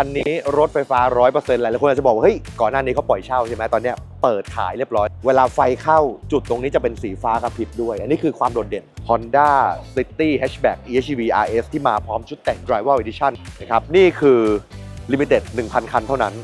คันนี้รถไฟฟ้า 100%หลายคนอาจจะบอกว่า เฮ้ย ก่อนหน้านี้เขาปล่อยเช่าใช่ไหมตอนเนี้ยเปิดขายเรียบร้อย เวลาไฟเข้าจุดตรงนี้จะเป็นสีฟ้ากระพริบด้วย อันนี้คือความโดดเด่น Honda City Hatchback EHEV RS ที่มาพร้อมชุดแต่ง Driver Edition นะครับ นี่คือ Limited 1,000 คันเท่านั้น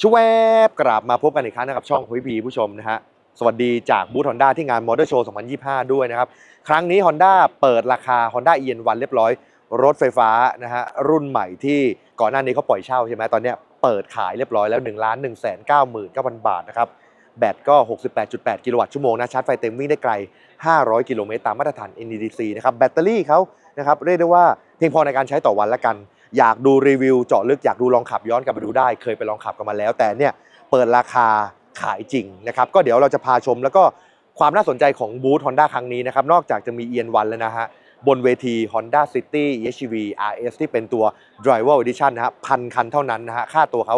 ชวบกราบมาพบกันอีกครั้งนะครับช่องคุยพีผู้ชมนะฮะสวัสดีจากบูธ Honda ที่งาน Motor Show 2025 ด้วยนะครับ ครั้งนี้ Honda เปิดราคา Honda EN1 เรียบร้อย รถไฟฟ้านะฮะรุ่นใหม่ที่ก่อนหน้านี้เขาปล่อยเช่าใช่ไหมตอนนี้เปิดขายเรียบร้อยแล้ว 1 1 9 9 9 0 0 บาทนะครับ แบตก็ 68.8 กิโลวัตต์ชั่วโมงนะชาร์จไฟเต็มวิ่งได้ไกล 500 กิโลเมตรตามมาตรฐาน NEDC นะครับแบตเตอรี่เขานะครับเรียกได้ว่าเพียงพอในการใช้ต่อวันละกัน อยากดูรีวิวเจาะลึกอยากดูลองขับย้อนกลับไปดูได้ เคยไปลองขับกันมาแล้ว แต่เนี่ยเปิดราคาขายจริงนะครับก็เดี๋ยวเราจะพาชมแล้วก็ความน่าสนใจของบูธ Honda ครั้งนี้นะครับนอกจากจะมี EN1 แล้วนะฮะบนเวที Honda City EHV RS ที่เป็นตัว Driver Edition นะฮะพันคันเท่านั้นนะฮะค่าตัวเขา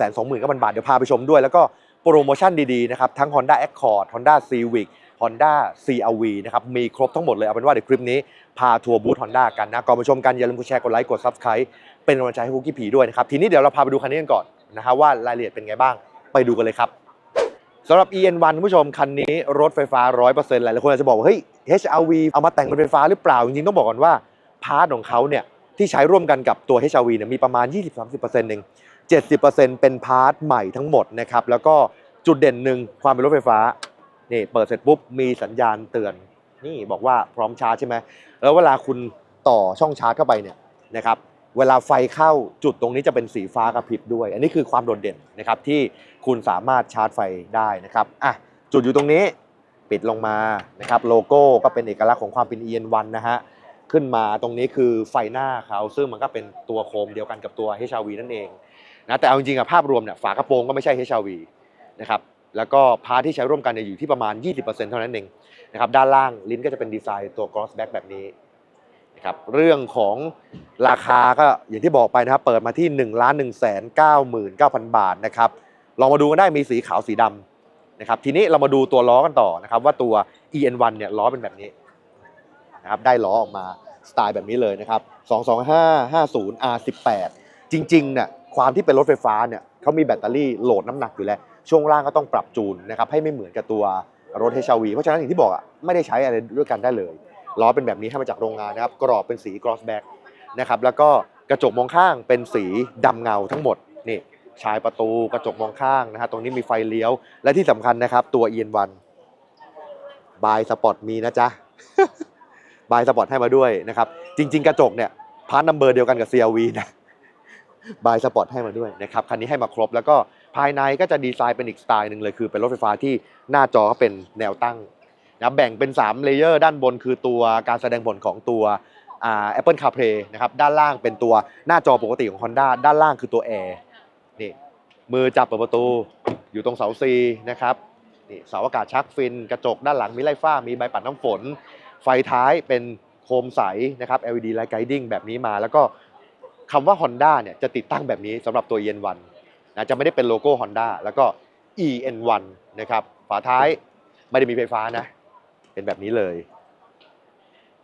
829,000บาท เดี๋ยวพาไปชมด้วย แล้วก็โปรโมชั่นดีๆนะครับทั้ง Honda Accord Honda Civic Honda CRV นะครับมีครบทั้งหมดเลยเอาเป็นว่าเดี๋ยวคลิปนี้ พาทัวร์บูธ Honda กันนะก่อนไปชมกันอย่าลืมกดแชร์กดไลค์กด Subscribe เป็นกำลังใจให้คุกกี้ผีด้วยนะครับทีนี้เดี๋ยวเราพาไปดูคันนี้กันก่อนนะฮะว่ารายละเอียดเป็นไงบ้างไปดูกันเลยครับสำหรับ EN1 คุณผู้ชมคันนี้รถไฟฟ้า 100%หลายๆคนอาจจะบอกว่าเฮ้ย HRV เอามาแต่งเป็นไฟฟ้าหรือเปล่า จริงๆต้องบอกก่อนว่าพาร์ทของเขาเนี่ยที่ใช้ร่วมกันกับตัว HRV เนี่ยมีประมาณ 20-30%เอง70%เป็นพาร์ทใหม่ทั้งหมดนะครับแล้วก็จุดเด่นหนึ่งความเป็นรถไฟฟ้านี่เปิดเสร็จปุ๊บมีสัญญาณเตือน นี่บอกว่าพร้อมชาร์จใช่ไหมแล้วเวลาคุณต่อช่องชาร์จเข้าไปเนี่ยนะครับเวลาไฟเข้าจุดตรงนี้จะเป็นสีฟ้ากระพริบด้วย อันนี้คือความโดดเด่นนะครับที่คุณสามารถชาร์จไฟได้นะครับอะจุดอยู่ตรงนี้ปิดลงมานะครับโลโก้ก็เป็นเอกลักษณ์ของความเป็น EN1 นะฮะขึ้นมาตรงนี้คือไฟหน้าเขาซึ่งมันก็เป็นตัวโคมเดียวกันกับตัว HRV นั่นเองนะแต่เอาจริงๆอะภาพรวมเนี่ยฝากระโปรงก็ไม่ใช่ HRV นะครับ แล้วก็พาร์ทที่ใช้ร่วมกันเนี่ยอยู่ที่ประมาณ 20%เท่านั้นเองนะครับด้านล่างลิ้นก็จะเป็นดีไซน์ตัว cross back แบบนี้นะครับเรื่องของราคาก็อย่างที่บอกไปนะครับเปิดมาที่1นึ่งล้านหนึ่งแสนเก้าหมื่นเก้าพันบาทนะครับลองมาดูกันได้มีสีขาวสีดำนะครับทีนี้เรามาดูตัวล้อกันต่อนะครับว่าตัว EN1 เนี่ยล้อเป็นแบบนี้นะครับได้ล้อออกมาสไตล์แบบนี้เลยนะครับ225 50 R18 จริงๆเนี่ยความที่เป็นรถไฟฟ้าเนี่ยเขามีแบตเตอรี่โหลดน้ำหนักอยู่แล้ว ช่วงล่างก็ต้องปรับจูนนะครับให้ไม่เหมือนกับตัวรถ HRV เพราะฉะนั้นอย่างที่บอกอะไม่ได้ใช้อะไรด้วยกันได้เลยล้อเป็นแบบนี้ให้มาจากโรงงานนะครับกรอบเป็นสี cross back นะครับแล้วก็กระจกมองข้างเป็นสีดำเงาทั้งหมดนี่ชายประตูกระจกมองข้างนะฮะตรงนี้มีไฟเลี้ยว และที่สำคัญนะครับ ตัว EN1 บายสปอร์ตมีนะจ๊ะบายสปอร์ตให้มาด้วยนะครับ จริง ๆ กระจกเนี่ยพาร์ทนัมเบอร์เดียวกันกับ CRV นะบายสปอร์ตให้มาด้วยนะครับคันนี้ให้มาครบแล้วก็ ภายในก็จะดีไซน์เป็นอีกสไตล์หนึ่งเลยคือเป็นรถไฟฟ้าที่หน้าจอก็เป็นแนวตั้งนะแบ่งเป็น3เลเยอร์ด้านบนคือตัวการแสดงผลของตัวอ่า Apple CarPlay นะครับด้านล่างเป็นตัวหน้าจอปกติของ Honda ด้านล่างคือตัวแอร์นี่มือจับเปิดประตูอยู่ตรงเสาซีนะครับนี่เสาอากาศชักฟิน กระจกด้านหลังมีไล่ฟ้า มีใบปัดน้ำฝน ไฟท้ายเป็นโคมใสนะครับ LED Light Guiding แบบนี้มา แล้วก็คำว่า Honda เนี่ยจะติดตั้งแบบนี้สำหรับตัว EN1 นะจะไม่ได้เป็นโลโก้ Honda แล้วก็ EN1 นะครับฝาท้ายไม่ได้มีไฟฟ้านะ เป็นแบบนี้เลย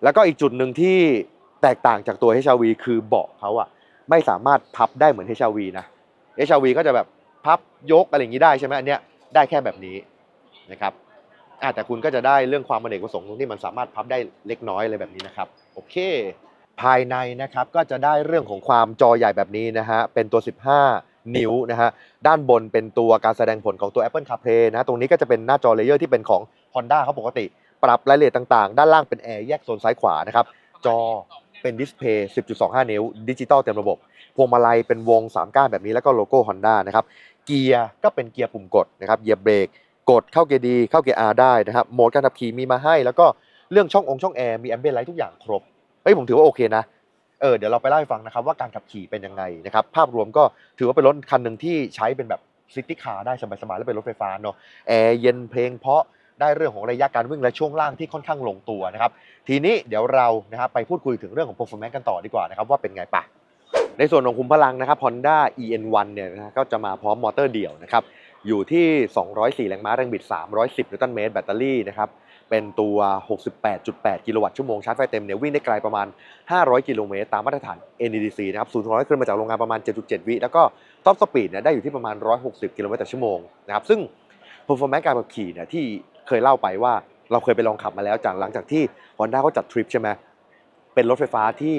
แล้วก็อีกจุดหนึ่งที่แตกต่างจากตัว HRV คือเบาะเขาอะไม่สามารถพับได้เหมือน HRV นะ HRV ก็จะแบบพับยกอะไรอย่างนี้ได้ใช่ไหมอันเนี้ยได้แค่แบบนี้นะครับแต่คุณก็จะได้เรื่องความอเนกประสงค์ตรงที่มันสามารถพับได้เล็กน้อยอะไรแบบนี้นะครับโอเค ภายในนะครับก็จะได้เรื่องของความจอใหญ่แบบนี้นะฮะเป็นตัว 15 นิ้วนะฮะด้านบนเป็นตัวการแสดงผลของตัว Apple CarPlay นะตรงนี้ก็จะเป็นหน้าจอเลเยอร์ที่เป็นของ Honda เขาปกติ ปรับรายละเอียดต่างๆ ด้านล่างเป็นแอร์แยกโซนซ้ายขวานะครับจอเป็นดิสเพย์ 10.25 นิ้ว ดิจิตอลเต็มระบบ พวงมาลัยเป็นวง 3 ก้านแบบนี้แล้วก็โลโก้ Honda นะครับ เกียร์ก็เป็นเกียร์ปุ่มกดนะครับ เหยียบเบรก กดเข้าเกียร์ดี เข้าเกียร์ R ได้นะครับ โหมดการขับขี่มีมาให้ แล้วก็เรื่องช่ององค์ช่องแอร์ มีแอมเบียนไลท์ทุกอย่างครบ เฮ้ยผมถือว่าโอเคนะ เออเดี๋ยวเราไปเล่าให้ฟังนะครับว่าการขับขี่เป็นยังไงนะครับภาพรวมก็ถือว่าเป็นรถคันหนึ่งที่ใช้เป็นแบบซิตี้คาร์ได้สบายๆแล้วเป็นรถไฟฟ้าเนาะแอร์เย็นเพลงเพราะได้เรื่องของระยะการวิ่งและช่วงล่างที่ค่อนข้างลงตัวนะครับทีนี้เดี๋ยวเรานะครับไปพูดคุยถึงเรื่องของ performance กันต่อดีกว่านะครับว่าเป็นไงปะในส่วนของคุมพลังนะครับ Honda EN1 เนี่ยนะฮะก็จะมาพร้อมมอเตอร์เดี่ยวนะครับอยู่ที่ 204 แรงม้าแรงบิด 310 นิวตันเมตรแบตเตอรี่นะครับ เป็นตัว 68.8 กิโลวัตต์ชั่วโมงชาร์จไฟเต็มเนี่ยวิ่งได้ไกลประมาณ 500 กิโลเมตรตามมาตรฐาน NEDC นะครับ0 100ขึ้นมาจากโรงงานประมาณ 7.7 วิแล้วก็ท็อปสปีดเนี่ยได้อยู่ที่ประมาณ 160 กิโลเมตรต่อชั่วโมงนะครับซึ่ง performance การขับขี่เนี่ยที่เคยเล่าไปว่าเราเคยไปลองขับมาแล้วจากหลังจากที่ Honda เขาจัดทริปใช่ไหมเป็นรถไฟฟ้าที่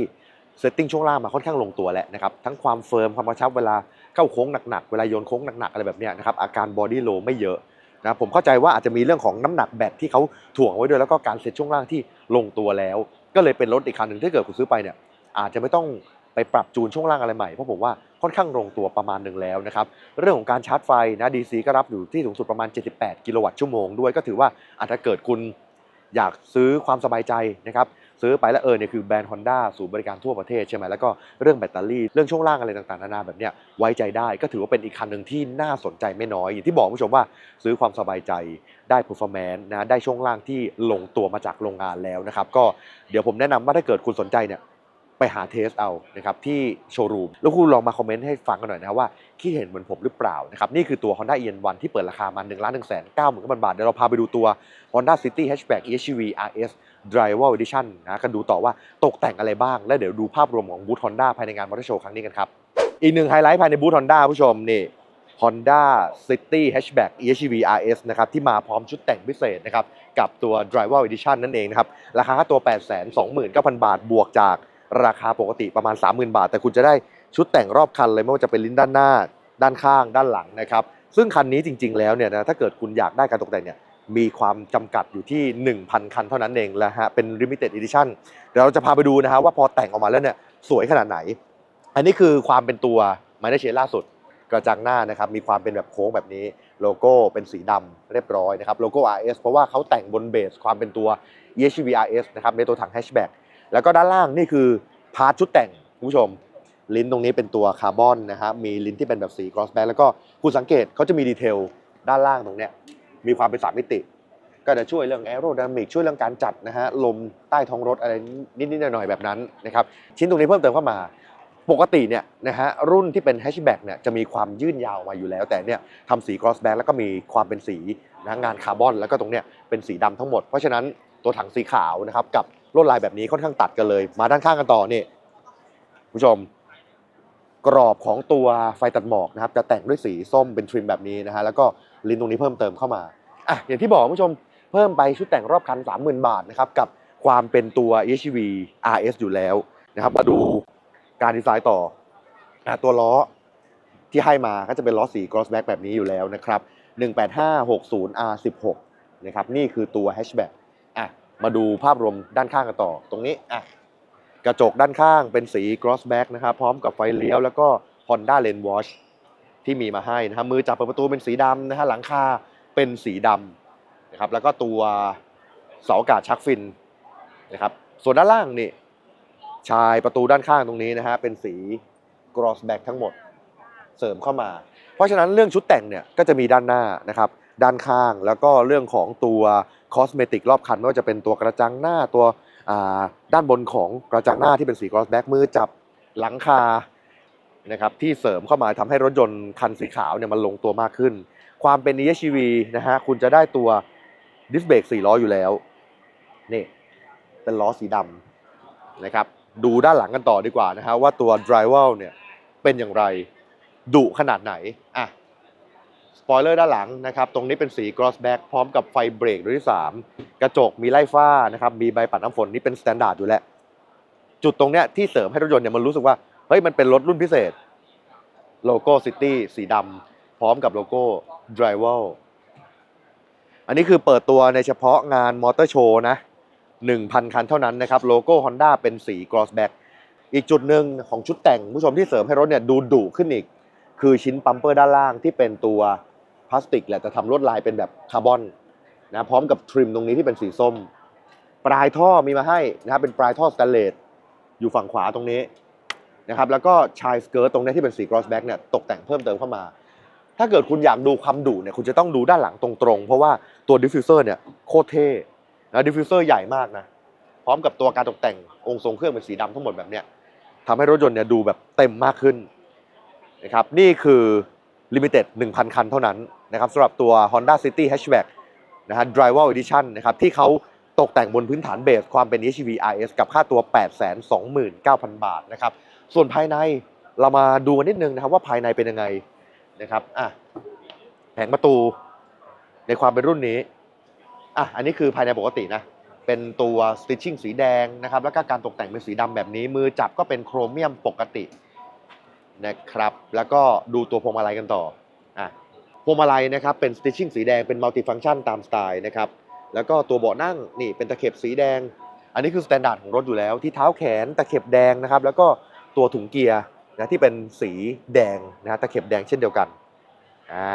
เซตติ้งช่วงล่างมาค่อนข้างลงตัวแล้วนะครับทั้งความเฟิร์มความกระชับเวลาเข้าโค้งหนักๆเวลาโยนโค้งหนักๆอะไรแบบเนี้ยนะครับอาการบอดี้โลไม่เยอะ นะผมเข้าใจว่าอาจจะมีเรื่องของน้ำหนักแบตที่เขาถ่วงไว้ด้วยแล้วก็การเซตช่วงล่างที่ลงตัวแล้ว ก็เลยเป็นรถอีกคันหนึ่งที่เกิดคุณซื้อไปเนี่ยอาจจะไม่ต้องไปปรับจูนช่วงล่างอะไรใหม่เพราะผมว่าค่อนข้างลงตัวประมาณหนึ่งแล้วนะครับเรื่องของการชาร์จไฟนะ DC ก็รับอยู่ที่สูงสุดประมาณ 78 กิโลวัตต์ชั่วโมงด้วยก็ถือว่าอาจจะเกิดคุณอยากซื้อความสบายใจนะครับ ซื้อไปแล้วเออเนี่ยคือแบรนด์ Honda ศูนย์บริการทั่วประเทศใช่ไหมแล้วก็เรื่องแบตเตอรี่เรื่องช่วงล่างอะไรต่างๆนานาแบบเนี้ยไว้ใจได้ก็ถือว่าเป็นอีกคันหนึ่งที่น่าสนใจไม่น้อย อย่างที่บอกผู้ชมว่าซื้อความสบายใจได้ performance นะได้ช่วงล่างที่ลงตัวมาจากโรงงานแล้วนะครับก็เดี๋ยวผมแนะนำว่าถ้าเกิดคุณสนใจเนี่ย ไปหาเทสเอานะครับที่โชว์รูมแล้วคุณลองมาคอมเมนต์ให้ฟังกันหน่อยนะว่าคิดเห็นเหมือนผมหรือเปล่านะครับนี่คือตัว Honda EN1 ที่เปิดราคามา1ล้าน1แสน9หมื่นบาทเดี๋ยวเราพาไปดูตัว Honda City Hatchback EHEV RS Driver Edition นะกันดูต่อว่าตกแต่งอะไรบ้าง และเดี๋ยวดูภาพรวมของบูธ Honda ภายในงานมอเตอร์โชว์ครั้งนี้กันครับ อีกหนึ่งไฮไลท์ภายในบูธ Honda ผู้ชมนี่ Honda City Hatchback EHEV RS นะครับที่มาพร้อมชุดแต่งพิเศษนะครับกับตัว Driver Edition นั่นเองนะครับราคาตัว 829,000 บาทบวกจาก ราคาปกติประมาณ 30,000 บาท แต่คุณจะได้ชุดแต่งรอบคันเลยไม่ว่าจะเป็นลิ้นด้านหน้า ด้านข้าง ด้านหลังนะครับ ซึ่งคันนี้จริง ๆ แล้วเนี่ยนะถ้าเกิดคุณอยากได้การตกแต่งเนี่ยมีความจำกัดอยู่ที่ 1,000 คันเท่านั้นเองแล้วฮะเป็น limited edition เดี๋ยวเราจะพาไปดูนะฮะว่าพอแต่งออกมาแล้วเนี่ยสวยขนาดไหน อันนี้คือความเป็นตัวมาได้เชล่าสุดกระจังหน้านะครับมีความเป็นแบบโค้งแบบนี้โลโก้เป็นสีดำเรียบร้อยนะครับโลโก้ RS เพราะว่าเขาแต่งบนเบสความเป็นตัว e-hvrs นะครับในตัวถังแฮชแบ็ก แล้วก็ด้านล่างนี่คือพาร์ทชุดแต่งคุณผู้ชม ลิ้นตรงนี้เป็นตัวคาร์บอนนะฮะมีลิ้นที่เป็นแบบสี cross back แล้วก็คุณสังเกตเขาจะมีดีเทลด้านล่างตรงเนี้ยมีความเป็นสามมิติ ก็จะช่วยเรื่องแอโร d y นามิกช่วยเรื่องการจัดนะฮะลมใต้ท้องรถอะไรนิดๆหน่อยๆแบบนั้นนะครับชิ้นตรงนี้เพิ่มเติมเข้ามาปกติเนี่ยนะฮะรุ่นที่เป็นแฮชแบ็กเนี่ยจะมีความยื่นยาวมาอยู่แล้ว แต่เนี่ยทำสี cross back แล้วก็มีความเป็นสีนะงานคาร์บอน แล้วก็ตรงเนี้ยเป็นสีดำทั้งหมด เพราะฉะนั้นตัวถังสีขาวนะครับกับ ลวดลายแบบนี้ค่อนข้างตัดกันเลย มาด้านข้างกันต่อนี่ผู้ชม กรอบของตัวไฟตัดหมอกนะครับ จะแต่งด้วยสีส้มเป็นทริมแบบนี้นะฮะแล้วก็ลิ้นตรงนี้เพิ่มเติมเข้ามาอะอย่างที่บอกคุณผู้ชมเพิ่มไปชุดแต่งรอบคัน 30,000 บาทนะครับกับความเป็นตัว HV RS อยู่แล้วนะครับ มาดูการดีไซน์ต่ออตัวล้อที่ให้มาก็จะเป็นล้อสี crossback แบบนี้อยู่แล้วนะครับ 18560 R16 นะครับนี่คือตัว hatchback มาดูภาพรวมด้านข้างกันต่อ ตรงนี้อะกระจกด้านข้างเป็นสี crossback นะครับ พร้อมกับไฟเลี้ยวแล้วก็ Honda Lane Watch ที่มีมาให้นะครับ มือจับเปิดประตูเป็นสีดำนะฮะ หลังคาเป็นสีดำนะครับ แล้วก็ตัวเสาอากาศชักฟินนะครับ ส่วนด้านล่างนี่ ชายประตูด้านข้างตรงนี้นะฮะ เป็นสี crossback ทั้งหมด เสริมเข้ามา เพราะฉะนั้นเรื่องชุดแต่งเนี่ย ก็จะมีด้านหน้านะครับ ด้านข้าง แล้วก็เรื่องของตัวคอสเมติกรอบคันไม่ว่าจะเป็นตัวกระจังหน้าตัวด้านบนของกระจังหน้าที่เป็นสี cross back มือจับหลังคานะครับที่เสริมเข้ามาทำให้รถยนต์คันสีขาวเนี่ยมันลงตัวมากขึ้น ความเป็น EHEV นะฮะคุณจะได้ตัวดิสเบรก4ล้ออยู่แล้วนี่เป็นล้อสีดำนะครับดูด้านหลังกันต่อดีกว่านะฮะว่าตัว Driver เนี่ยเป็นอย่างไรดุขนาดไหนอะ สปอยเลอร์ด้านหลังนะครับตรงนี้เป็นสี cross back พร้อมกับไฟเบรกรุ่นที่ 3 กระจกมีไล่ฟ้านะครับมีใบปัดน้ำฝนนี่เป็นสแตนดาร์ดอยู่แล้ว จุดตรงเนี้ยที่เสริมให้รถยนต์เนี่ยมันรู้สึกว่าเฮ้ยมันเป็นรถรุ่นพิเศษโลโก้ซิตี้สีดำพร้อมกับโลโก้ Driver อันนี้คือเปิดตัวในเฉพาะงานมอเตอร์โชว์นะ 1,000 คันเท่านั้นนะครับโลโก้ Honda เป็นสี cross back อีกจุดหนึ่งของชุดแต่งผู้ชมที่เสริมให้รถเนี่ยดูดุขึ้นอีก คือชิ้นปั๊มเปอร์ด้านล่างที่เป็นตัว พลาสติกแหละแต่ทำลวดลายเป็นแบบคาร์บอนนะพร้อมกับทริมตรงนี้ที่เป็นสีส้ม ปลายท่อมีมาให้นะครับเป็นปลายท่อสแตนเลสอยู่ฝั่งขวาตรงนี้นะครับแล้วก็ชายสเกิร์ตตรงนี้ที่เป็นสี cross back เนี่ยตกแต่งเพิ่มเติมเข้ามา ถ้าเกิดคุณอยากดูความดุเนี่ยคุณจะต้องดูด้านหลังตรงๆ เพราะว่าตัวดิฟฟิวเซอร์เนี่ยโคตรเท่นะดิฟฟิวเซอร์ใหญ่มากนะพร้อมกับตัวการตกแต่งองค์ทรงเครื่องเป็นสีดำทั้งหมดแบบเนี้ยทำให้รถยนต์เนี่ยดูแบบเต็มมากขึ้นนะครับนี่คือ ลิมิเต็ด1,000 คันเท่านั้นนะครับสำหรับตัว Honda City Hatchback นะฮะ Driver Edition นะครับที่เขาตกแต่งบนพื้นฐานเบสความเป็น HEV RS กับค่าตัว 829,000 บาทนะครับส่วนภายในเรามาดูกันนิดนึงนะครับว่าภายในเป็นยังไงนะครับอะแผงประตูในความเป็นรุ่นนี้อะอันนี้คือภายในปกตินะเป็นตัว stitching สีแดงนะครับแล้วก็การตกแต่งเป็นสีดำแบบนี้มือจับก็เป็นโครเมียมปกติ นะครับ แล้วก็ดูตัวพวงมาลัยกันต่ออะพวงมาลัยนะครับเป็น stitching สีแดงเป็น multifunction ตามสไตล์นะครับแล้วก็ตัวเบาะนั่งนี่เป็นตะเข็บสีแดง อันนี้คือสแตนดาร์ดของรถอยู่แล้ว ที่เท้าแขนตะเข็บแดงนะครับ แล้วก็ตัวถุงเกียร์นะที่เป็นสีแดงนะตะเข็บแดงเช่นเดียวกันอ่า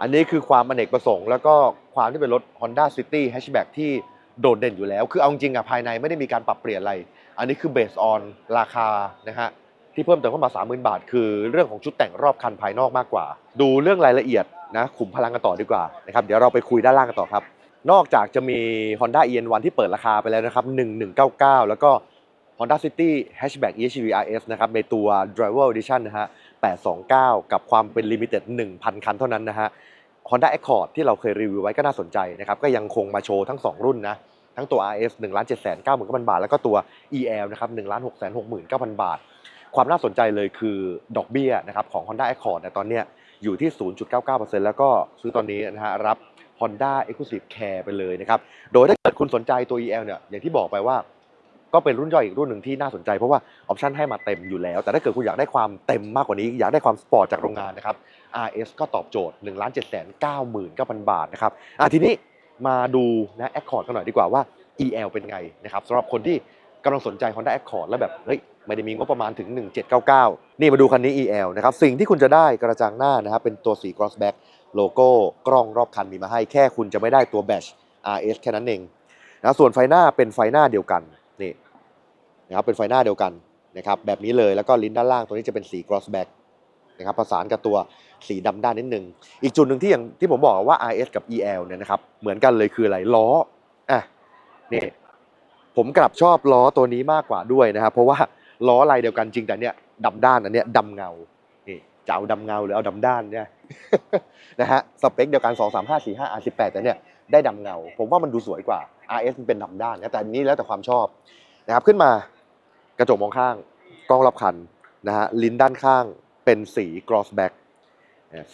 อันนี้คือความอเนกประสงค์ แล้วก็ความที่เป็นรถ Honda City Hatchback ที่โดดเด่นอยู่แล้ว คือเอาจริงอะภายในไม่ได้มีการปรับเปลี่ยนอะไร อันนี้คือ based on ราคานะฮะ ที่เพิ่มเติมเข้ามา 30,000 บาท คือเรื่องของชุดแต่งรอบคันภายนอกมากกว่า ดูเรื่องรายละเอียดนะขุมพลังกันต่อดีกว่านะครับเดี๋ยวเราไปคุยด้านล่างกันต่อครับ นอกจากจะมี Honda EN1 ที่เปิดราคาไปแล้วนะครับ1199 แล้วก็ Honda City Hatchback EHEV RS นะครับในตัว Driver Edition นะฮะ829 กับความเป็น Limited 1,000 คันเท่านั้นนะฮะ Honda Accord ที่เราเคยรีวิวไว้ก็น่าสนใจนะครับก็ยังคงมาโชว์ทั้ง 2 รุ่นนะทั้งตัว RS 1 7 9 9 0 0 0 บาท แล้วก็ตัว EL นะครับ1 6 6 9 0 0 0 บาท ความน่าสนใจเลยคือดอกเบี้ยนะครับของ Honda Accord เนี่ยตอนเนี้ยอยู่ที่ 0.99%แล้วก็ซื้อตอนนี้นะฮะรับ Honda Exclusive Care ไปเลยนะครับ โดยถ้าเกิดคุณสนใจตัว EL เนี่ยอย่างที่บอกไปว่า ก็เป็นรุ่นย่อยอีกรุ่นหนึ่งที่น่าสนใจเพราะว่าออปชันให้มาเต็มอยู่แล้ว แต่ถ้าเกิดคุณอยากได้ความเต็มมากกว่านี้ อยากได้ความสปอร์ตจากโรงงานนะครับ RS ก็ตอบโจทย์1 7 9 9 9 0 0 บาทนะครับอะทีนี้มาดูนะ Accord กันหน่อยดีกว่าว่า EL เป็นไงนะครับสำหรับคนที่กำลังสนใจ Honda Accord แล้วแบบเฮ้ย ไม่ได้มีงบประมาณถึง 1799 นี่มาดูคันนี้ EL นะครับ สิ่งที่คุณจะได้กระจังหน้านะครับ เป็นตัวสี Crossback โลโก้กล้องรอบคันมีมาให้แค่คุณจะไม่ได้ตัวแบช RS แค่นั้นเองนะส่วนไฟหน้าเป็นไฟหน้าเดียวกันนี่นะครับเป็นไฟหน้าเดียวกันนะครับแบบนี้เลยแล้วก็ลิ้นด้านล่างตัวนี้จะเป็นสี Crossback นะครับประสานกับตัวสีดำด้านนิดนึง อีกจุดหนึ่งที่อย่างที่ผมบอกว่า RS กับ EL เนี่ยนะครับเหมือนกันเลยคืออะไรล้ออะนี่ผมกลับชอบล้อตัวนี้มากกว่าด้วยนะครับเพราะว่า ล้อลายเดียวกันจริงแต่เนี่ยดำด้านอันเนี้ยดำเงาจะเอาดำเงาหรือเอาดำด้านเนี่ยนะฮะสเปคเดียวกัน 2 3 5 4 5 R 18แต่เนี่ยได้ดำเงา ผมว่ามันดูสวยกว่า RS มันเป็นดำด้านนะแต่อันนี้แล้วแต่ความชอบนะครับขึ้นมากระจกมองข้างกล้องรอบคันนะฮะลิ้นด้านข้างเป็นสี Crossback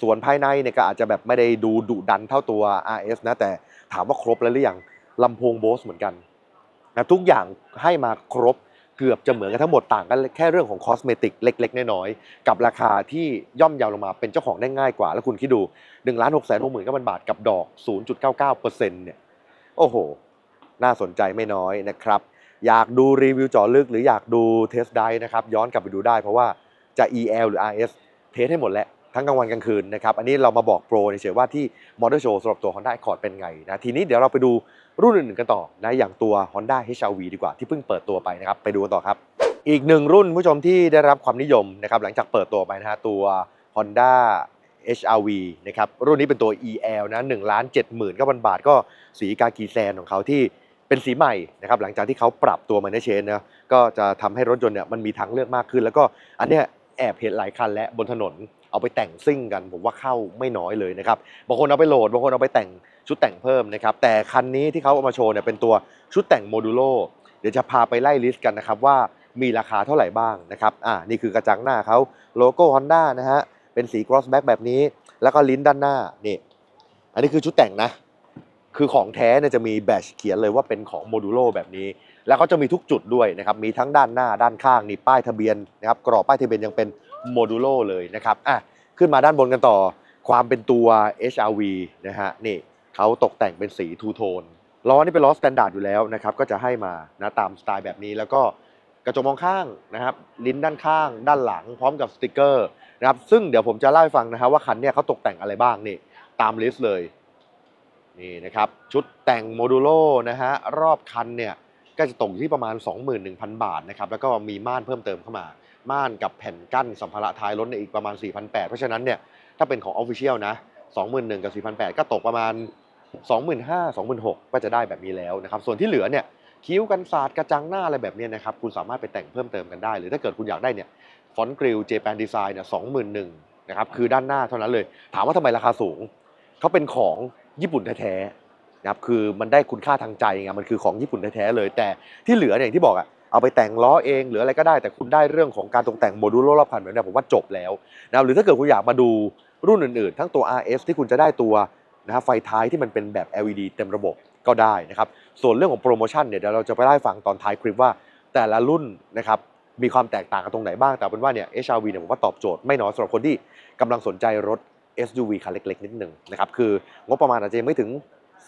ส่วนภายในเนี่ยก็อาจจะแบบไม่ได้ดูดุดันเท่าตัว RS นะแต่ถามว่าครบแล้วหรือยังลำโพงโบสเหมือนกันนะทุกอย่างให้มาครบ เกือบจะเหมือนกันทั้งหมดต่างกันแค่เรื่องของคอสเมติกเล็ก ๆ น้อยๆกับราคาที่ย่อมเยาวลงมาเป็นเจ้าของได้ง่ายกว่า แล้วคุณคิดดู1นึ่งล้านหกแสนหกหมื่นเก้าพันบาทกับดอก 0.99%เนี่ยโอ้โห น่าสนใจไม่น้อยนะครับ อยากดูรีวิวเจาะลึกหรืออยากดูเทสไดนะครับย้อนกลับไปดูได้เพราะว่าจะ EL หรือ RS เทสให้หมดแล้วทั้งกลางวันกลางคืนนะครับ อันนี้เรามาบอกโปรเฉยๆว่าที่ Model Show สำหรับตัว Honda Accord เป็นไงนะ ทีนี้เดี๋ยวเราไปดู รุ่นอื่นๆกันต่อนะอย่างตัว Honda HR-V ดีกว่าที่เพิ่งเปิดตัวไปนะครับไปดูกันต่อครับ อีกหนึ่งรุ่นผู้ชมที่ได้รับความนิยมนะครับหลังจากเปิดตัวไปนะฮะตัว Honda HR-V นะครับรุ่นนี้เป็นตัว EL นะ1ล้าน7 9 0 0 0บาท ก็สีกากีแซนของเขาที่เป็นสีใหม่นะครับหลังจากที่เขาปรับตัวมาในเชนนะก็จะทำให้รถยนต์เนี่ยมันมีทางเลือกมากขึ้น แล้วก็อันเนี้ยแอบเห็นหลายคันและบนถนนเอาไปแต่งซิ่งกัน ผมว่าเข้าไม่น้อยเลยนะครับบางคนเอาไปโหลดบางคนเอาไปแต่ง ชุดแต่งเพิ่มนะครับแต่คันนี้ที่เขาเอามาโชว์เนี่ยเป็นตัวชุดแต่งโมดูโลเดี๋ยวจะพาไปไล่ลิสต์กันนะครับว่ามีราคาเท่าไหร่บ้างนะครับอ่านี่คือกระจังหน้าเขาโลโก้ Honda นะฮะเป็นสี crossback แบบนี้ แล้วก็ลิ้นด้านหน้านี่อันนี้คือชุดแต่งนะ คือของแท้เนี่ยจะมีแบชเขียนเลยว่าเป็นของโมดูโลแบบนี้ แล้วก็จะมีทุกจุดด้วยนะครับมีทั้งด้านหน้าด้านข้างนี่ป้ายทะเบียนนะครับกรอบป้ายทะเบียนยังเป็นโมดูโลเลยนะครับอะขึ้นมาด้านบนกันต่อความเป็นตัว HRV นะฮะนี่ เขาตกแต่งเป็นสีทูโทนล้อนี่เป็นล้อสแตนดาร์ดอยู่แล้วนะครับก็จะให้มานะตามสไตล์แบบนี้แล้วก็กระจกมองข้างนะครับลิ้นด้านข้าง ด้านหลังพร้อมกับสติกเกอร์นะครับซึ่งเดี๋ยวผมจะเล่าให้ฟังนะครับว่าคันเนี้ยเขาตกแต่งอะไรบ้างนี่ตามลิสต์เลยนี่นะครับชุดแต่งโมดูโลนะฮะรอบคันเนี่ยก็จะตกที่ประมาณ 21,000 บาทนะครับแล้วก็มีม่านเพิ่มเติมเข้ามา ม่านกับแผ่นกั้นสัมภาระท้ายรถเนี่ยอีกประมาณ 4,800 เพราะฉะนั้นเนี่ยถ้าเป็นของ Official นะ21,000 กับ 4,800 ก็ตกประมาณ 25,000 26,000ก็จะได้แบบนี้แล้วนะครับส่วนที่เหลือเนี่ยคิ้วกันศาสตร์กระจังหน้าอะไรแบบนี้นะครับคุณสามารถไปแต่งเพิ่มเติมกันได้ หรือถ้าเกิดคุณอยากได้เนี่ยฟอนต์กริลเจแปนดีไซน์เนี่ย21,000นะครับคือด้านหน้าเท่านั้นเลย ถามว่าทำไมราคาสูงเขาเป็นของญี่ปุ่นแท้ๆนะครับคือมันได้คุณค่าทางใจไงมันคือของญี่ปุ่นแท้ๆเลย แต่ที่เหลือเนี่ยอย่างที่บอกอะเอาไปแต่งล้อเองหรืออะไรก็ได้แต่คุณได้เรื่องของการตกแต่งโมดูลรอบคันแบบนี้ผมว่าจบแล้วนะรหรือถ้าเกิดคุณอยากมาดูรุ่นอื่นๆ ทั้งตัว RS ที่คุณจะได้ตัว นะครับไฟท้ายที่มันเป็นแบบ LED เต็มระบบก็ได้นะครับ ส่วนเรื่องของโปรโมชั่นเนี่ยเดี๋ยวเราจะไปไล่ฟังตอนท้ายคลิปว่า แต่ละรุ่นนะครับมีความแตกต่างกันตรงไหนบ้าง แต่เป็นว่าเนี่ย HRV เนี่ยผมว่าตอบโจทย์ไม่น้อยสำหรับคนที่กำลังสนใจรถ SUV คันเล็กๆ นิดหนึ่งนะครับ คืองบประมาณอาจจะยังไม่ถึง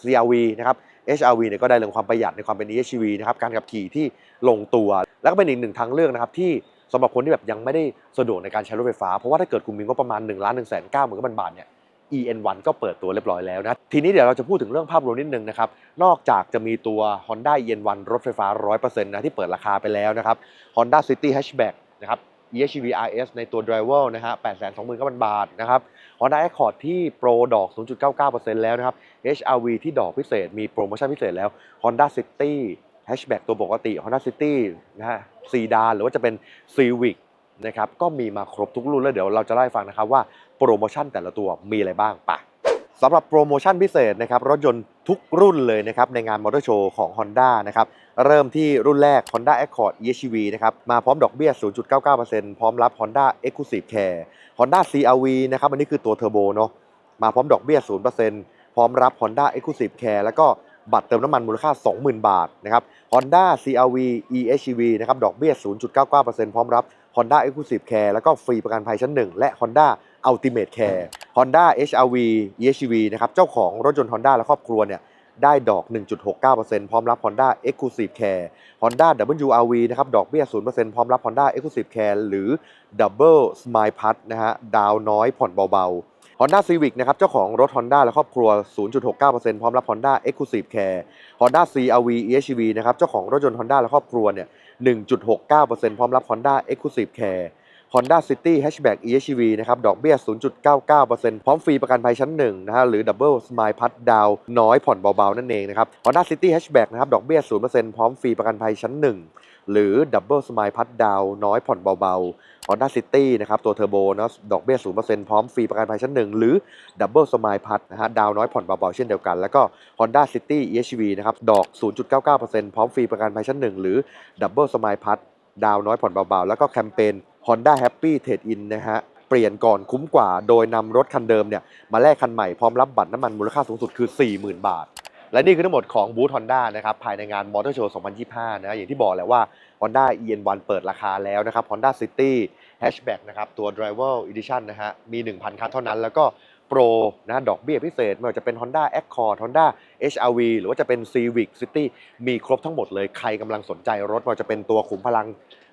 CRV นะครับ HRV เนี่ยก็ได้เรื่องความประหยัดในความเป็น EHV นะครับ การขับขี่ที่ลงตัว แล้วก็เป็นอีกหนึ่งทางเลือกนะครับที่สำหรับคนที่แบบยังไม่ได้สะดวกในการใช้รถไฟฟ้า เพราะว่าถ้าเกิดคุณมีงบประมาณ1ล้าน1แสน9หมื่นบาทเนี่ย EN1 ก็เปิดตัวเรียบร้อยแล้วนะ ทีนี้เดี๋ยวเราจะพูดถึงเรื่องภาพรวมนิดนึงนะครับ นอกจากจะมีตัว Honda EN1 รถไฟฟ้า 100%นะที่เปิดราคาไปแล้วนะครับ Honda City Hatchback นะครับ EHV RS ในตัว Driver นะฮะ 829,000 บาทนะครับ Honda Accord ที่โปรดอก 0.99%แล้วนะครับ HRV ที่ดอกพิเศษ มีโปรโมชั่นพิเศษแล้ว Honda City Hatchback ตัวปกติ Honda City นะฮะซีดานหรือว่าจะเป็น Civic นะครับก็มีมาครบทุกรุ่นแล้วเดี๋ยวเราจะไล่ฟังนะครับว่าโปรโมชั่นแต่ละตัวมีอะไรบ้างปะสำหรับโปรโมชั่นพิเศษนะครับรถยนต์ทุกรุ่นเลยนะครับในงานมอเตอร์โชว์ของ Honda นะครับเริ่มที่รุ่นแรก Honda Accord EHV นะครับมาพร้อมดอกเบี้ย 0.99%พร้อมรับ Honda Exclusive Care Honda CRV นะครับอันนี้คือตัวเทอร์โบเนาะมาพร้อมดอกเบี้ย 0%พร้อมรับ Honda Exclusive Care แล้วก็บัตรเติมน้ำมันมูลค่า 20,000 บาทนะครับ Honda CRV EHEV นะครับดอกเบี้ย 0.99%พร้อมรับ Honda Exclusive Care แล้วก็ฟรีประกันภัยชั้น1และ Honda Ultimate Care Honda HRV EHEV นะครับเจ้าของรถยนต์ Honda และครอบครัวเนี่ยได้ดอก 1.69%พร้อมรับ Honda Exclusive Care Honda WRV นะครับ ดอกเบี้ย 0%พร้อมรับ Honda Exclusive Care หรือ Double Smile Plus นะฮะ ดาวน้อยผ่อนเบาๆ Honda Civic นะครับ เจ้าของรถ Honda และครอบครัว 0.69%พร้อมรับ Honda Exclusive Care Honda CRV EHEV นะครับ เจ้าของรถยนต์ Honda และครอบครัวเนี่ย 1.69%พร้อมรับ Honda Exclusive Care Honda City Hatchback EHV นะครับ ดอกเบี้ย 0.99%พร้อมฟรีประกันภัยชั้น 1 นะฮะ หรือ Double Smile Plus ดาวน้อยผ่อนเบา ๆ นั่นเองนะครับ Honda City Hatchback นะครับ ดอกเบี้ย 0%พร้อมฟรีประกันภัยชั้น 1 หรือ Double Smile Plus ดาวน้อยผ่อนเบาๆ Honda City นะครับตัวเทอร์โบนะดอกเบี้ย 0%พร้อมฟรีประกันภัยชั้น1หรือ Double Smile Plus นะฮะดาวน้อยผ่อนเบาๆ เช่นเดียวกัน แล้วก็ Honda City EHV นะครับดอก 0.99%พร้อมฟรีประกันภัยชั้น1หรือ Double Smile Plus ดาวน้อยผ่อนเบาๆ แล้วก็แคมเปญ Honda Happy Trade In นะฮะเปลี่ยนก่อนคุ้มกว่า โดยนำรถคันเดิมเนี่ยมาแลกคันใหม่พร้อมรับบัตรน้ำมันมูลค่าสูงสุดคือ 40,000 บาท และนี่คือทั้งหมดของบูธ Honda นะครับภายในงาน Motor Show 2025 นะอย่างที่บอกแหละว่า Honda EN1 เปิดราคาแล้วนะครับ Honda City Hatchback นะครับตัว Driver Edition นะฮะมี 1,000 คันเท่านั้น แล้วก็โปรนะดอกเบี้ยพิเศษ ไม่ว่าจะเป็น Honda Accord Honda HRV หรือว่าจะเป็น Civic City มีครบทั้งหมดเลยใครกำลังสนใจรถไม่ว่าจะเป็นตัวขุมพลัง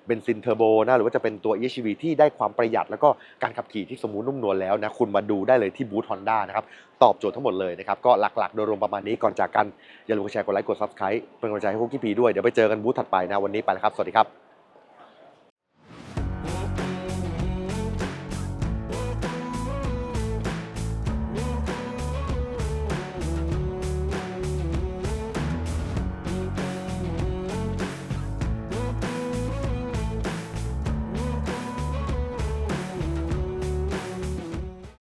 เบนซินเทอร์โบนะหรือว่าจะเป็นตัว EHV ที่ได้ความประหยัด แล้วก็การขับขี่ที่สมูทนุ่มนวลแล้วนะคุณมาดูได้เลยที่บูธฮอนด้านะครับตอบโจทย์ทั้งหมดเลยนะครับก็หลักๆ โดยรวมประมาณนี้ก่อนจากกันอย่าลืมกดแชร์กดไลค์กด Subscribe เป็นกำลังใจให้พวกพี่พีด้วยเดี๋ยวไปเจอกันบูธถัดไปนะวันนี้ไปแล้วครับสวัสดีครับ